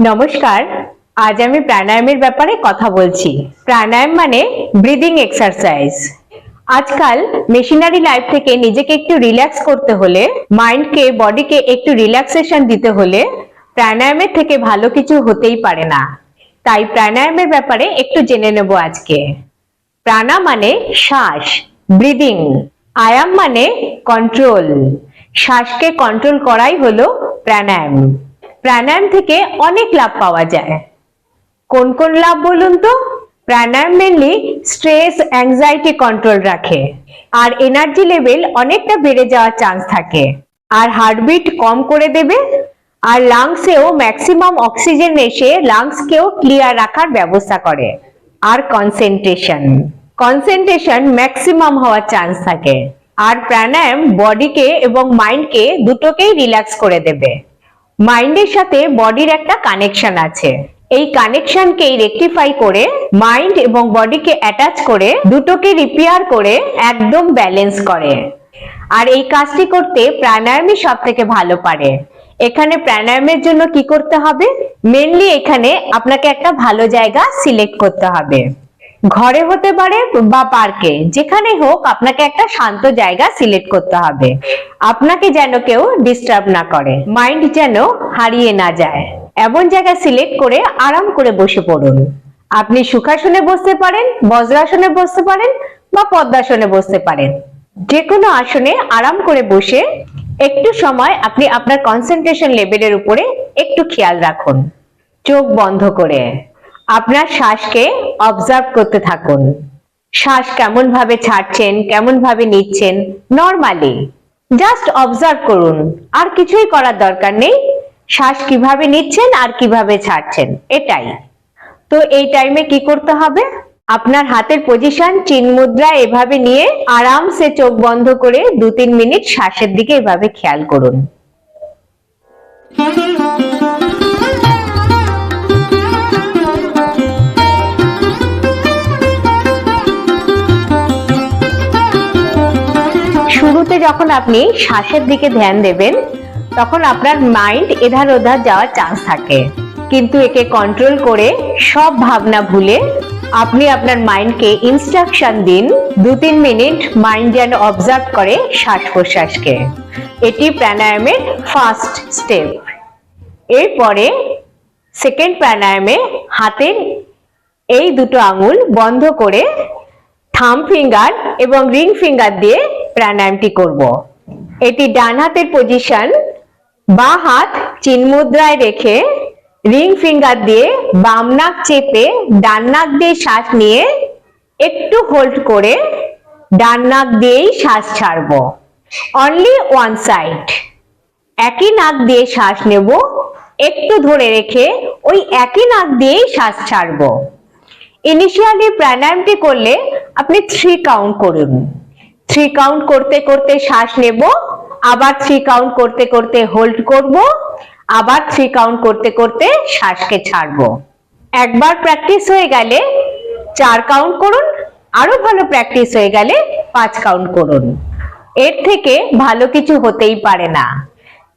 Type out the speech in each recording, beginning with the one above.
নমস্কার, আজ আমি প্রাণায়ামের ব্যাপারে কথা বলছি। প্রাণায়াম মানে ব্রিদিং এক্সারসাইজ আজকাল মেশিনারি লাইফ থেকে নিজেকে একটু রিল্যাক্স করতে হলে মাইন্ডকে বডিকে একটু রিল্যাক্সেশন দিতে হলে প্রাণায়ামের থেকে ভালো কিছু হতেই পারে না। তাই প্রাণায়ামের ব্যাপারে একটু জেনে নেব আজকে। প্রাণা মানে শ্বাস ব্রিদিং আয়াম মানে কন্ট্রোল শ্বাসকে কন্ট্রোল করাই হলো প্রাণায়াম। প্রাণায়াম থেকে অনেক লাভ পাওয়া যায়। কোন কোন লাভ বলুন তো? Pranayama mainly stress anxiety control রাখে। আর এনার্জি লেভেল অনেকটা বেড়ে যাওয়ার চান্স থাকে। আর হার্টবিট কম করে দেবে। আর লাংসেও ম্যাক্সিমাম অক্সিজেন এসে লাংসকেও ক্লিয়ার রাখার ব্যবস্থা করে। আর কনসেন্ট্রেশন কনসেন্ট্রেশন ম্যাক্সিমাম হওয়ার চান্স থাকে। আর প্রাণায়াম বডিকে এবং মাইন্ডকে দুটোকেই রিল্যাক্স করে দেবে। মাইন্ডের সাথে বডির একটা কানেকশন আছে। এই কানেকশনকেই রেকটিফাই করে মাইন্ড এবং বডিকে অ্যাটাচ করে, দুটোকে রিপেয়ার করে, একদম ব্যালেন্স করে। আর এই কাজটি করতে প্রাণায়ামই সব থেকে ভালো পারে। এখানে প্রাণায়ামের জন্য কি করতে হবে? মেনলি এখানে আপনাকে একটা ভালো জায়গা সিলেক্ট করতে হবে। ঘরে হতে পারে বা পার্কে যেখানে হোক আপনাকে একটা শান্ত জায়গা সিলেক্ট করতে হবে। আপনাকে যেন কেউ ডিস্টার্ব না করে। মাইন্ড যেন হারিয়ে না যায়। এমন জায়গা সিলেক্ট করে আরাম করে বসে পড়ুন। আপনি সুখাসনে বসতে পারেন, বজ্রাসনে বসতে পারেন বা পদ্মাসনে বসতে পারেন। যে কোনো আসনে আরাম করে বসে একটু সময় আপনি আপনার কনসেন্ট্রেশন লেভেলের উপরে একটু খেয়াল রাখুন। চোখ বন্ধ করে। আপনার শ্বাসকে অবজার্ভ করতে থাকুন। শ্বাস কেমন ভাবে ছাড়ছেন কেমন ভাবে নিচ্ছেন? নর্মালি জাস্ট অবজার্ভ করুন। আর কিছুই করার দরকার নেই। শ্বাস কীভাবে নিচ্ছেন আর কীভাবে ছাড়ছেন, এটাই। তো এই টাইমে কি করতে হবে? আপনার হাতের পজিশন চিন মুদ্রা এভাবে নিয়ে আরামসে চোখ বন্ধ করে দু তিন মিনিট শ্বাসের দিকে এভাবে খেয়াল করুন। শুরুতে যখন আপনি শ্বাসের দিকে ধ্যান দেবেন, তখন আপনার মাইন্ড এধার ওধার যাওয়ার চান্স থাকে। কিন্তু একে কন্ট্রোল করে সব ভাবনা ভুলে আপনি আপনার মাইন্ডকে ইনস্ট্রাকশন দিন, দু তিন মিনিট মাইন্ড যেন অবজার্ভ করে শ্বাস প্রশ্বাসকে। এটি প্রাণায়ামের ফার্স্ট স্টেপ এরপরে সেকেন্ড প্রাণায়ামে হাতের এই দুটো আঙুল বন্ধ করে থাম ফিঙ্গার এবং রিং ফিঙ্গার দিয়ে প্রাণায়ামটি করব। এটি ডান হাতের পজিশন বা হাত চিনমুদ্রায় রেখে রিং ফিঙ্গার দিয়ে বাম নাক চেপে ডান নাক দিয়ে শ্বাস নিয়ে একটু হোল্ড করে ডান নাক দিয়েই শ্বাস ছাড়বো। অনলি ওয়ান সাইড একই নাক দিয়ে শ্বাস নেব, একটু ধরে রেখে ওই একই নাক দিয়েই শ্বাস ছাড়বো। ইনিশিয়ালি প্রাণায়ামটি করলে আপনি থ্রি কাউন্ট করুন। থ্রি কাউন্ট করতে করতে শ্বাস নেব, আবার থ্রি কাউন্ট করতে করতে হোল্ড করব, আবার থ্রি কাউন্ট করতে করতে শ্বাসকে ছাড়বো। একবার প্র্যাকটিস হয়ে গেলে চার কাউন্ট করুন, আরও ভালো প্র্যাকটিস হয়ে গেলে পাঁচ কাউন্ট করুন। এর থেকে ভালো কিছু হতেই পারে না।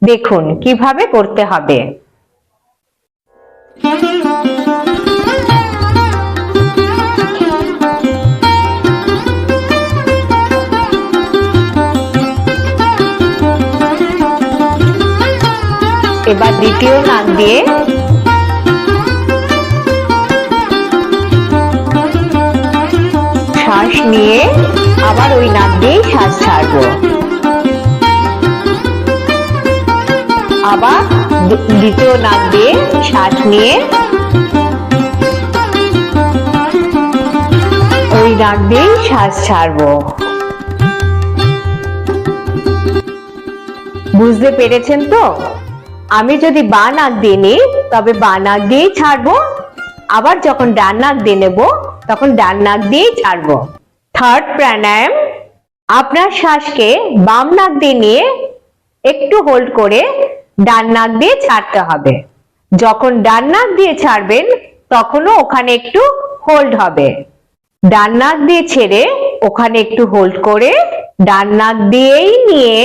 দেখুন কীভাবে করতে হবে। এবার দ্বিতীয় নাক দিয়ে শ্বাস নিয়ে আবার ওই নাক দিয়েই শ্বাস ছাড়বো। আবার দ্বিতীয় নাক দিয়ে শ্বাস নিয়ে ওই নাক দিয়েই শ্বাস ছাড়বো। বুঝতে পেরেছেন তো? আমি যদি বা নাক দিয়ে নিই, তবে বা নাক দিয়েই ছাড়বো। আবার যখন ডান নাক দিয়ে নেব, তখন ডান নাক দিয়েই ছাড়বো। থার্ড প্রাণায়াম আপনার শ্বাসকে বাম নাক দিয়ে নিয়ে একটু হোল্ড করে ডান নাক দিয়ে ছাড়তে হবে। যখন ডান নাক দিয়ে ছাড়বেন, তখনও ওখানে একটু হোল্ড হবে। ডান নাক দিয়ে ছেড়ে ওখানে একটু হোল্ড করে ডান নাক দিয়েই নিয়ে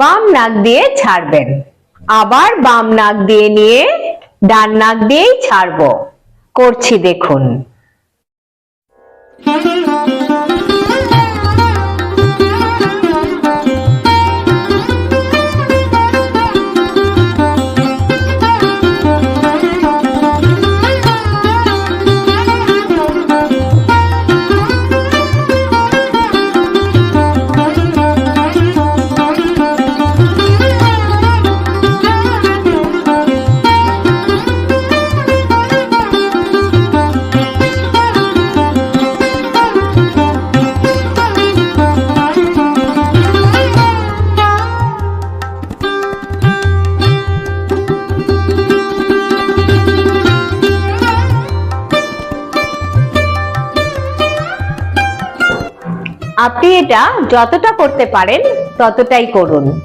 বাম নাক দিয়ে ছাড়বেন। আবার বাম নাক দিয়ে নিয়ে ডান নাক দিয়েই ছাড়বো। করছি দেখুন। আপনি এটা যতটা করতে পারেন, ততটাই করুন।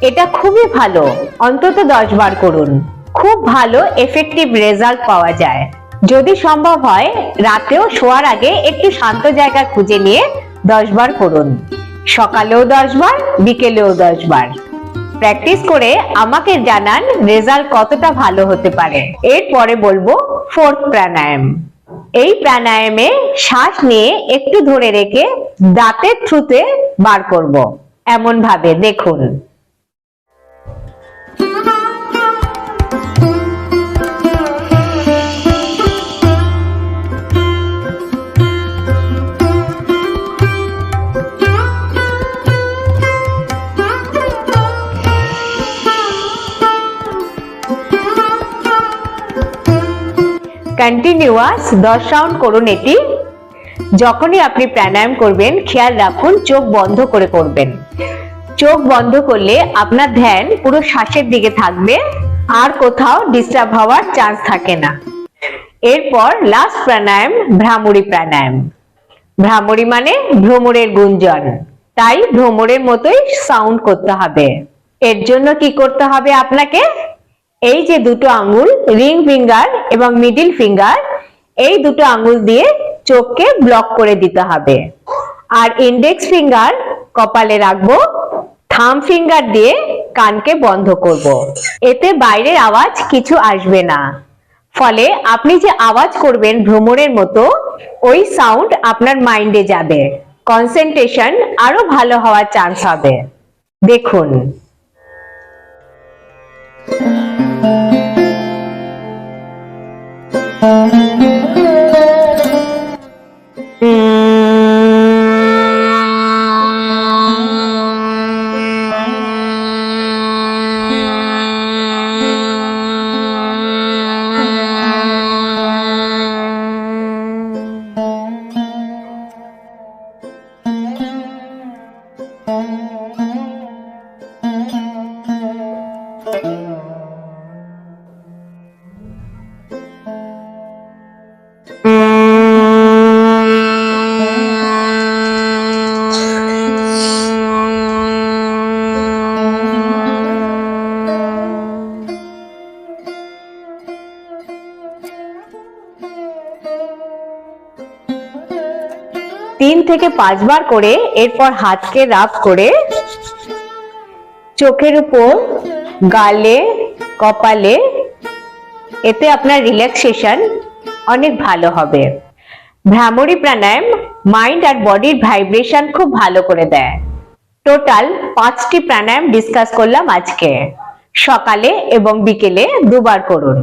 এটা খুবই ভালো, অন্তত দশ বার করুন। খুব ভালো এফেক্টিভ রেজাল্ট পাওয়া যায়। যদি সম্ভব হয়, রাতেও শোয়ার আগে একটু শান্ত জায়গা খুঁজে নিয়ে দশ বার করুন। সকালেও দশ বার, বিকেলেও দশ বার। প্র্যাকটিস করে আমাকে জানান রেজাল্ট কতটা ভালো হতে পারে। এরপরে বলব, ফোর্থ প্রাণায়াম। এই প্রাণায়ামে শ্বাস নিয়ে একটু ধরে রেখে দাঁতের থ্রুতে বার করব। এমন ভাবে দেখুন। কন্টিনিউয়াস দশ রাউন্ড করুন এটি। যখনই আপনি প্রাণায়াম করবেন, খেয়াল রাখুন, চোখ বন্ধ করে করবেন। চোখ বন্ধ করলে আপনার ধ্যান পুরো শ্বাসের দিকে থাকবে, আর কোথাও ডিস্টার্ব হওয়ার চান্স থাকে না। এরপর লাস্ট প্রাণায়াম, ভ্রামরি প্রাণায়াম। ভ্রামরি মানে ভ্রমরের গুঞ্জন। তাই ভ্রমরের মতোই সাউন্ড করতে হবে। এর জন্য কি করতে হবে আপনাকে? এই যে দুটো আঙ্গুল রিং ফিঙ্গার এবং মিডিল ফিঙ্গার এই দুটো আঙ্গুল দিয়ে চোখকে ব্লক করে দিতে হবে। আর ইন্ডেক্স ফিঙ্গার কপালে রাখব থাম ফিঙ্গার দিয়ে কানকে বন্ধ করব। এতে বাইরের আওয়াজ কিছু আসবে না। ফলে আপনি যে আওয়াজ করবেন ভ্রমণের মতো, ওই সাউন্ড আপনার মাইন্ডে যাবে। কনসেন্ট্রেশন আরও ভালো হওয়ার চান্স হবে। দেখুন। তিন থেকে পাঁচবার করে এরপর হাতকে রাফ করে চোখের উপর, গালে, কপালে, এতে আপনার রিল্যাক্সেশন অনেক ভালো হবে। ভ্রামরী প্রাণায়াম মাইন্ড আর বডির ভাইব্রেশন খুব ভালো করে দেয়। টোটাল পাঁচটি প্রাণায়াম ডিসকাস করলাম আজকে। সকালে এবং বিকেলে দুবার করুন।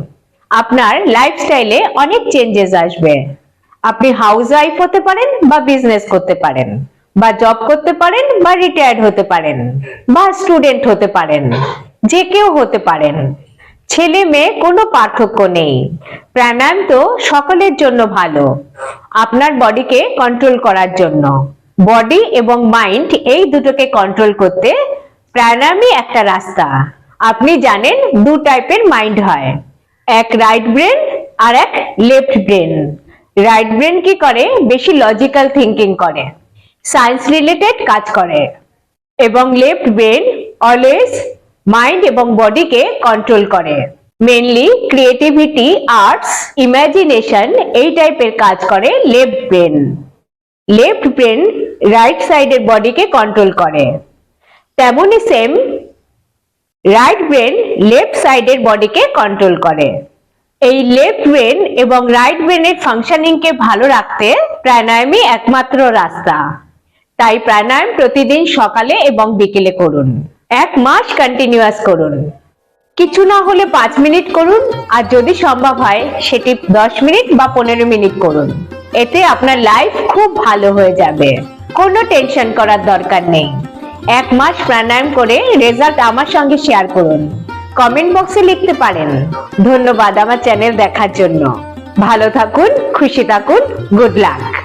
আপনার লাইফস্টাইলে অনেক চেঞ্জেস আসবে। আপনি হাউস ওয়াইফ হতে পারেন বা বিজনেস করতে পারেন, বা জব করতে পারেন, বা রিটায়ার্ড হতে পারেন, বা স্টুডেন্ট হতে পারেন, যে কেউ হতে পারেন। ছেলে মেয়ে কোনো পার্থক্য নেই। প্রাণায়াম তো সকলের জন্য ভালো। আপনার বডিকে কন্ট্রোল করার জন্য। বডি এবং মাইন্ড এই দুটোকে কন্ট্রোল করতে প্রাণায়ামই একটা রাস্তা। আপনি জানেন দু টাইপের মাইন্ড হয়। এক রাইট ব্রেন আর এক লেফট ব্রেন রাইট ব্রেন কি করে? বেশি লজিক্যাল থিঙ্কিং করে। সায়েন্স রিলেটেড কাজ করে। এবং লেফট ব্রেন অলওয়েজ মাইন্ড এবং বডিকে কন্ট্রোল করে। মেনলি ক্রিয়েটিভিটি আর্টস ইমাজিনেশন এই টাইপের কাজ করে left brain left brain right সাইডের বডিকে কন্ট্রোল করে। তেমনই সেম রাইট ব্রেন লেফট সাইডের বডিকে কন্ট্রোল করে। এই লেফট ব্রেন এবং রাইট ব্রেনের ফাংশনিংকে ভালো রাখতে প্রাণায়ামই একমাত্র রাস্তা। তাই প্রাণায়াম প্রতিদিন সকালে এবং বিকেলে করুন। এক মাস কন্টিনিউয়াস করুন। কিছু না হলে পাঁচ মিনিট করুন, আর যদি সম্ভব হয় সেটি দশ মিনিট বা পনেরো মিনিট করুন। এতে আপনার লাইফ খুব ভালো হয়ে যাবে। কোনো টেনশন করার দরকার নেই। এক মাস প্রাণায়াম করে রেজাল্ট আমার সঙ্গে শেয়ার করুন। কমেন্ট বক্সে লিখতে পারেন। ধন্যবাদ আমার চ্যানেল দেখার জন্য। ভালো থাকুন, খুশি থাকুন, গুড লাক।